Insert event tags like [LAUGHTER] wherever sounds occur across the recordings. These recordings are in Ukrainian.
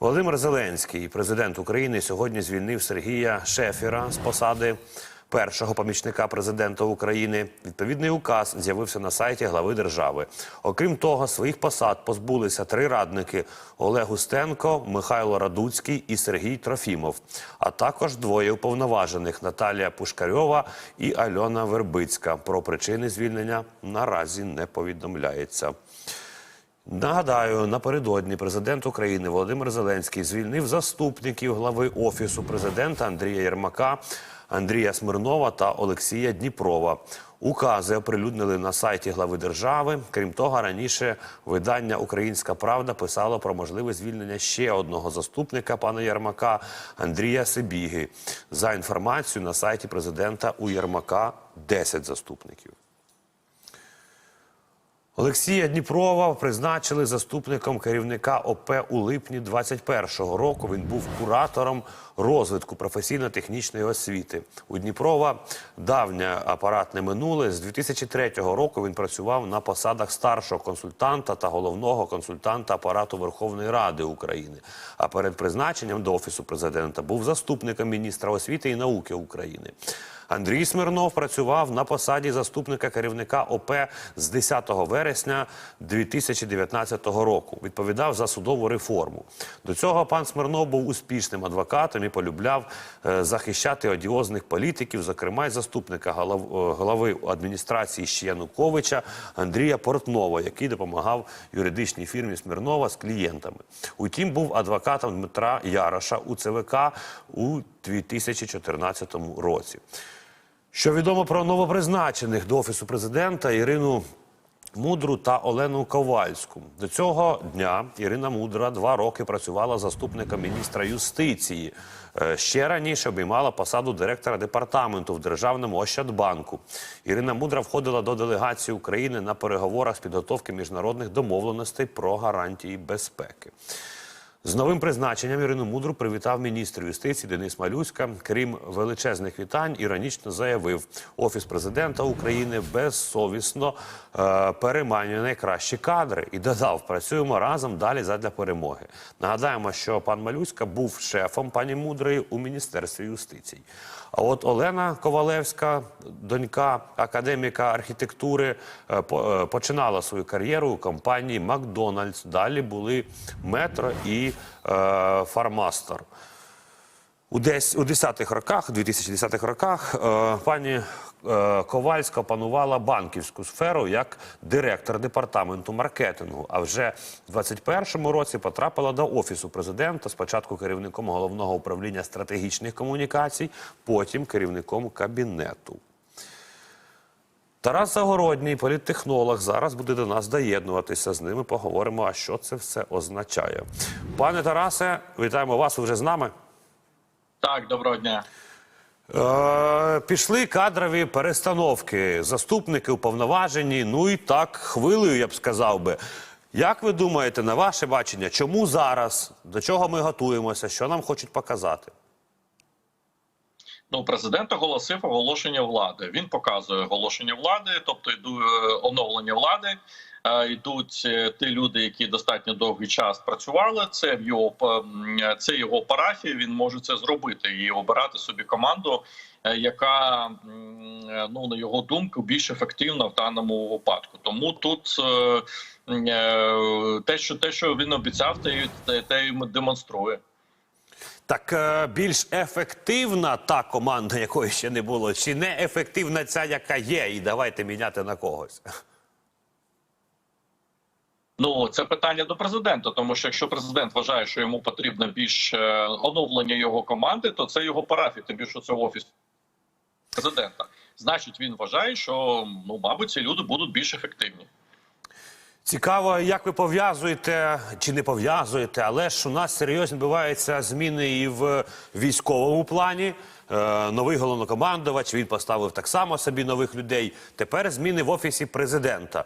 Володимир Зеленський, президент України, сьогодні звільнив Сергія Шефіра з посади першого помічника президента України. Відповідний указ з'явився на сайті глави держави. Окрім того, своїх посад позбулися три радники: Олег Устенко, Михайло Радуцький і Сергій Трофімов, а також двоє уповноважених Наталія Пушкарьова і Альона Вербицька. Про причини звільнення наразі не повідомляється. Нагадаю, напередодні президент України Володимир Зеленський звільнив заступників глави офісу президента Андрія Єрмака, Андрія Смирнова та Олексія Дніпрова. Укази оприлюднили на сайті глави держави. Крім того, раніше видання Українська Правда писало про можливе звільнення ще одного заступника пана Єрмака Андрія Сибіги. За інформацією на сайті президента у Єрмака 10 заступників. Олексія Дніпрова призначили заступником керівника ОП у липні 21-го року. Він був куратором розвитку професійно-технічної освіти. У Дніпрова давнє апаратне минуле. З 2003 року він працював на посадах старшого консультанта та головного консультанта апарату Верховної Ради України. А перед призначенням до офісу президента був заступником міністра освіти і науки України. Андрій Смирнов працював на посаді заступника керівника ОП з 10 вересня 2019 року. Відповідав за судову реформу. До цього пан Смирнов був успішним адвокатом і полюбляв е, захищати одіозних політиків, зокрема й заступника е, голови адміністрації ще Януковича Андрія Портнова, який допомагав юридичній фірмі Смирнова з клієнтами. Утім, був адвокатом Дмитра Яроша у ЦВК у 2014 році. Що відомо про новопризначених до офісу президента Ірину Мудру та Олену Ковальську. До цього дня Ірина Мудра два роки працювала заступником міністра юстиції. Е, Ще раніше обіймала посаду директора департаменту в державному Ощадбанку. Ірина Мудра входила до делегації України на переговорах з підготовки міжнародних домовленостей про гарантії безпеки. З новим призначенням Ірину Мудру привітав міністр юстиції Денис Малюська. Крім величезних вітань, іронічно заявив, офіс президента України безсовісно е, переманює найкращі кадри і додав: працюємо разом далі задля перемоги. Нагадаємо, що пан Малюська був шефом пані Мудрої у міністерстві юстиції. А от Олена Ковалевська, донька академіка архітектури, е, е, починала свою кар'єру у компанії Макдональдс. Далі були метро і Фармастер. У, десь, у 10-х роках, 2010-х роках, е, пані е, Ковальська опанувала банківську сферу як директор департаменту маркетингу. А вже в 21-му році потрапила до офісу президента. Спочатку керівником головного управління стратегічних комунікацій, потім керівником кабінету. Тарас Загородній, політтехнолог, зараз буде до нас доєднуватися. З ними поговоримо, а що це все означає. Пане Тарасе, вітаємо вас. Ви вже з нами. Так, доброго дня. Е, пішли кадрові перестановки, заступники уповноважені. Ну і так хвилею, я б сказав би. Як ви думаєте, на ваше бачення, чому зараз? До чого ми готуємося? Що нам хочуть показати? Ну, президент оголосив оголошення влади. Він показує оголошення влади, тобто йду е, оновлення влади. Е, Йдуть е, ті люди, які достатньо довгий час працювали. Це в його це його парафія. Він може це зробити і обирати собі команду, яка ну на його думку більш ефективна в даному випадку. Тому тут те, що те, що він обіцяв, те, те й демонструє. Так е, більш ефективна та команда, якої ще не було, чи не ефективна ця, яка є, і давайте міняти на когось. Ну, це питання до президента, тому що якщо президент вважає, що йому потрібно більш е, оновлення його команди, то це його парафія, тим більше це офіс президента. Значить, він вважає, що ну, мабуть, ці люди будуть більш ефективні. Цікаво, як ви пов'язуєте чи не пов'язуєте, але ж у нас серйозно відбуваються зміни і в військовому плані. Е, новий головнокомандувач він поставив так само собі нових людей. Тепер зміни в офісі президента.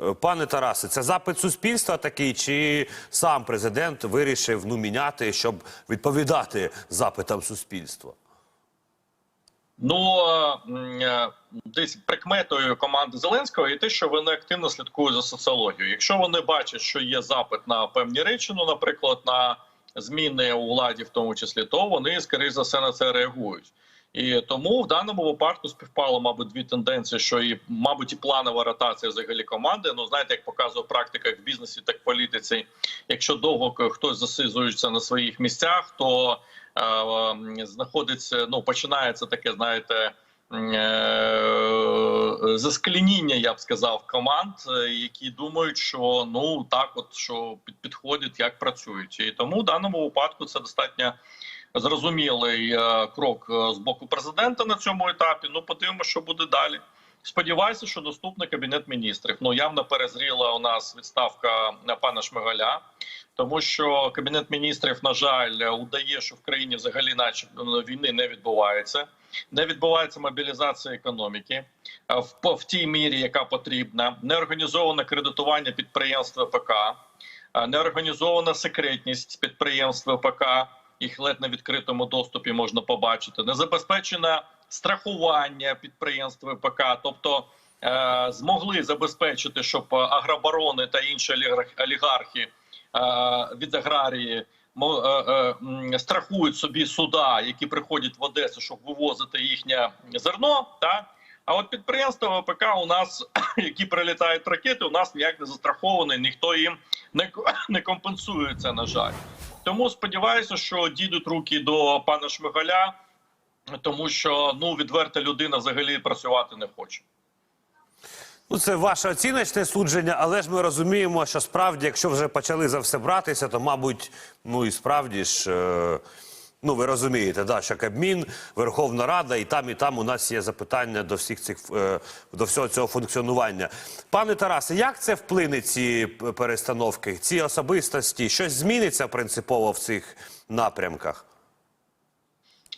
Е, Пане Тарасе, це запит суспільства такий, чи сам президент вирішив ну міняти, щоб відповідати запитам суспільства? Ну десь прикметою команди Зеленського є те, що вони активно слідкують за соціологією. Якщо вони бачать, що є запит на певні речі, ну, наприклад, на зміни у владі, в тому числі, то вони скоріш за все на це реагують. І тому в даному випадку співпало, мабуть, дві тенденції, що і, мабуть, і планова ротація взагалі команди. Ну, знаєте, як показує практика як в бізнесі, так і в політиці. Якщо довго хтось засизується на своїх місцях, то знаходиться, ну починається таке, знаєте. е, Засклініння, я б сказав, команд, е, які думають, що ну так, от що під- підходять, як працюють, і тому в даному випадку це достатньо зрозумілий е, крок з боку президента на цьому етапі. Ну, подивимося, що буде далі. Сподіваюся, що доступний кабінет міністрів. Ну явно перезріла у нас відставка пана Шмигаля, тому що кабінет міністрів, на жаль, удає, що в країні взагалі, наче війни не відбувається. Не відбувається мобілізація економіки е, в, в тій мірі, яка потрібна. Не організоване кредитування підприємств ПК, е, не організована секретність підприємств ПК. Їх ледь на відкритому доступі можна побачити. Не забезпечено страхування підприємств ПК, тобто е, змогли забезпечити, щоб е, агробарони та інші олігарх- олігархи е, від аграрії е, е, страхують собі суда, які приходять в Одесу, щоб вивозити їхнє зерно. Та а от підприємства ВПК у нас, [COUGHS] які прилітають ракети, у нас ніяк не застраховані, ніхто їм не, [COUGHS] не компенсує це, на жаль. Тому сподіваюся, що дійдуть руки до пана Шмигаля, тому що ну відверта людина взагалі працювати не хоче. Ну, це ваше оціночне судження, але ж ми розуміємо, що справді, якщо вже почали за все братися, то, мабуть, ну і справді ж. Е... Ну, ви розумієте, да, що Кабмін, Верховна Рада, і там, і там у нас є запитання до всіх цих е, до всього цього функціонування. Пане Тарасе, як це вплине ці перестановки, ці особистості? Щось зміниться принципово в цих напрямках?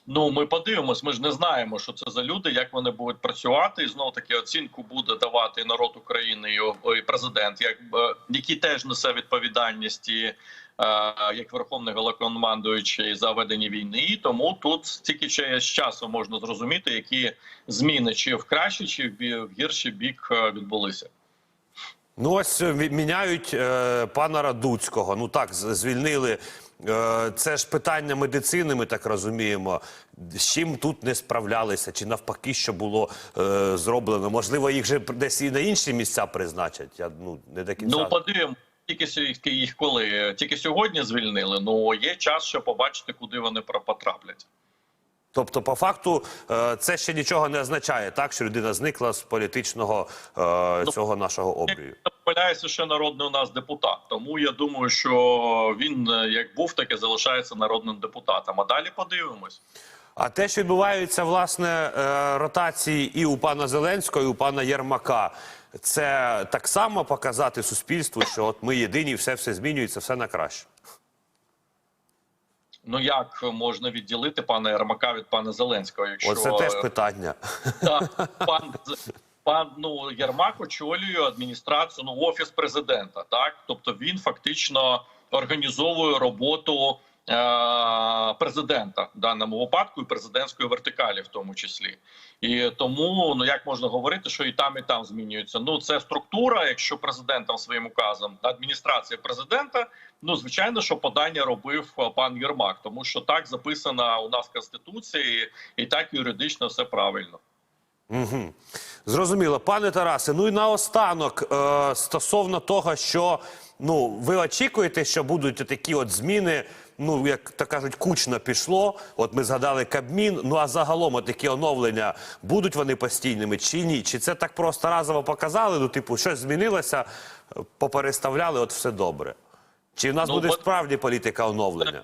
Ну, ми подивимось. Ми ж не знаємо, що це за люди, як вони будуть працювати. І знову таки оцінку буде давати народ України і, президент, як е, який теж несе відповідальність і, е, як верховний головнокомандуючий за ведення війни. І Тому тут тільки з часу можна зрозуміти, які зміни чи в кращий, чи в гірший бік е, відбулися. Ну ось міняють е, пана Радуцького. Ну так, звільнили. Е, це ж питання медицини, ми так розуміємо. З чим тут не справлялися, чи навпаки, що було е, зроблено? Можливо, їх же десь і на інші місця призначать. Я ну не до кінця. Ну подивимо. Тільки їх коли тільки сьогодні звільнили. Ну є час, ще побачити, куди вони потраплять. Тобто, по факту, е, це ще нічого не означає, так що людина зникла з політичного е, цього нашого обрію. Помиляюся, ще народний у нас депутат. Тому я думаю, що він е, як був, так і залишається народним депутатом. А далі подивимось. А те, що відбуваються власне е, ротації і у пана Зеленського, і у пана Єрмака, це так само показати суспільству, що от ми єдині, все все змінюється, все на краще. Ну як можна відділити пана Ермака від пана Зеленського? Якщо Оце теж е, питання. Так, [LAUGHS] пан пан ну Єрмак очолює адміністрацію, ну офіс президента. Так, тобто він фактично організовує роботу е- президента в даному випадку і президентської вертикалі, в тому числі. І тому ну як можна говорити, що і там, і там змінюється. Ну це структура. Якщо президентом своїм указом адміністрація президента, ну звичайно, що подання робив е, пан Єрмак, тому що так записано у нас в конституції, і так юридично все правильно. Угу. Зрозуміло, пане Тарасе. Ну і наостанок е, стосовно того, що ну ви очікуєте, що будуть такі от зміни. Ну, як то кажуть, кучно пішло. От ми згадали Кабмін. Ну а загалом от такі оновлення будуть вони постійними чи ні? Чи це так просто разово показали? Ну, типу, щось змінилося, попереставляли, от все добре. Чи в нас Ну, буде от- справді політика оновлення?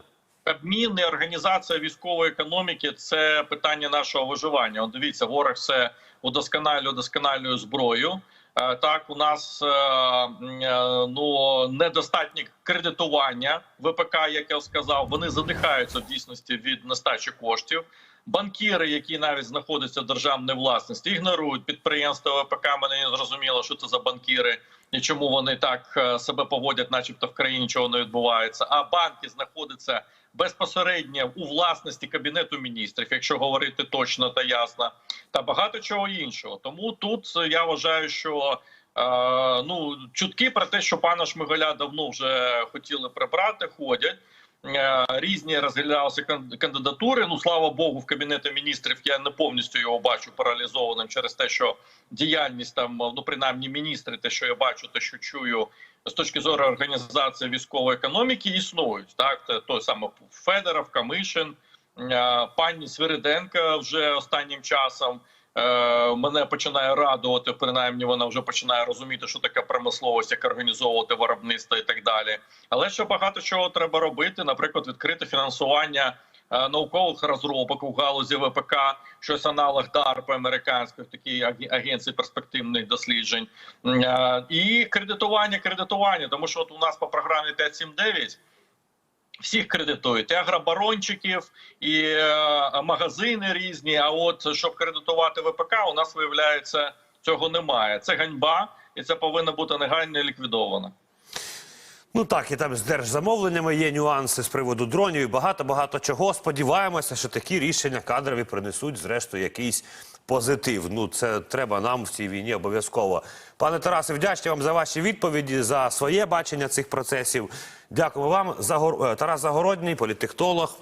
Кабмін і організація військової економіки це питання нашого виживання. От дивіться, ворог все удосконалює удосконалює зброю. Е, Так, у нас е, е, ну недостатнє кредитування ВПК, як я сказав, вони задихаються в дійсності від нестачі коштів. Банкіри, які навіть знаходяться в державній власності, ігнорують підприємства ВПК. Мене не зрозуміло, що це за банкіри і чому вони так е, себе поводять, начебто в країні нічого не відбувається. А банки знаходяться безпосередньо у власності кабінету міністрів, якщо говорити точно та ясно, та багато чого іншого. Тому тут я вважаю, що е, ну чутки про те, що пана Шмигаля давно вже хотіли прибрати, ходять. Е, Різні розглядалися кан- кандидатури. Ну слава Богу, в кабінеті міністрів я не повністю його бачу паралізованим через те, що діяльність там, ну принаймні міністри, те, що я бачу, те, що чую з точки зору організації військової економіки, існують. Так, Те- той саме Федоров, Камишин, е, пані Свириденка вже останнім часом. Е, мене починає радувати. Принаймні, вона вже починає розуміти, що таке промисловість, як організовувати виробництво і так далі. Але ще багато чого треба робити. Наприклад, відкрити фінансування е, наукових розробок у галузі ВПК, щось аналог DARPA американської такій агі- агенції перспективних досліджень, е, і кредитування, кредитування, тому що от у нас по програмі 5.7.9 всіх кредитують і агробарончиків, і е, магазини різні. А от щоб кредитувати ВПК, у нас виявляється цього немає. Це ганьба, і це повинно бути негайно ліквідовано. Ну так, і там з держзамовленнями є нюанси з приводу дронів і багато-багато чого. Сподіваємося, що такі рішення кадрові принесуть, зрештою, якийсь позитив. Ну, це треба нам в цій війні обов'язково. Пане Тарасе, вдячні вам за ваші відповіді, за своє бачення цих процесів. Дякую вам. Загор... е, Тарас Загородній, політехнолог,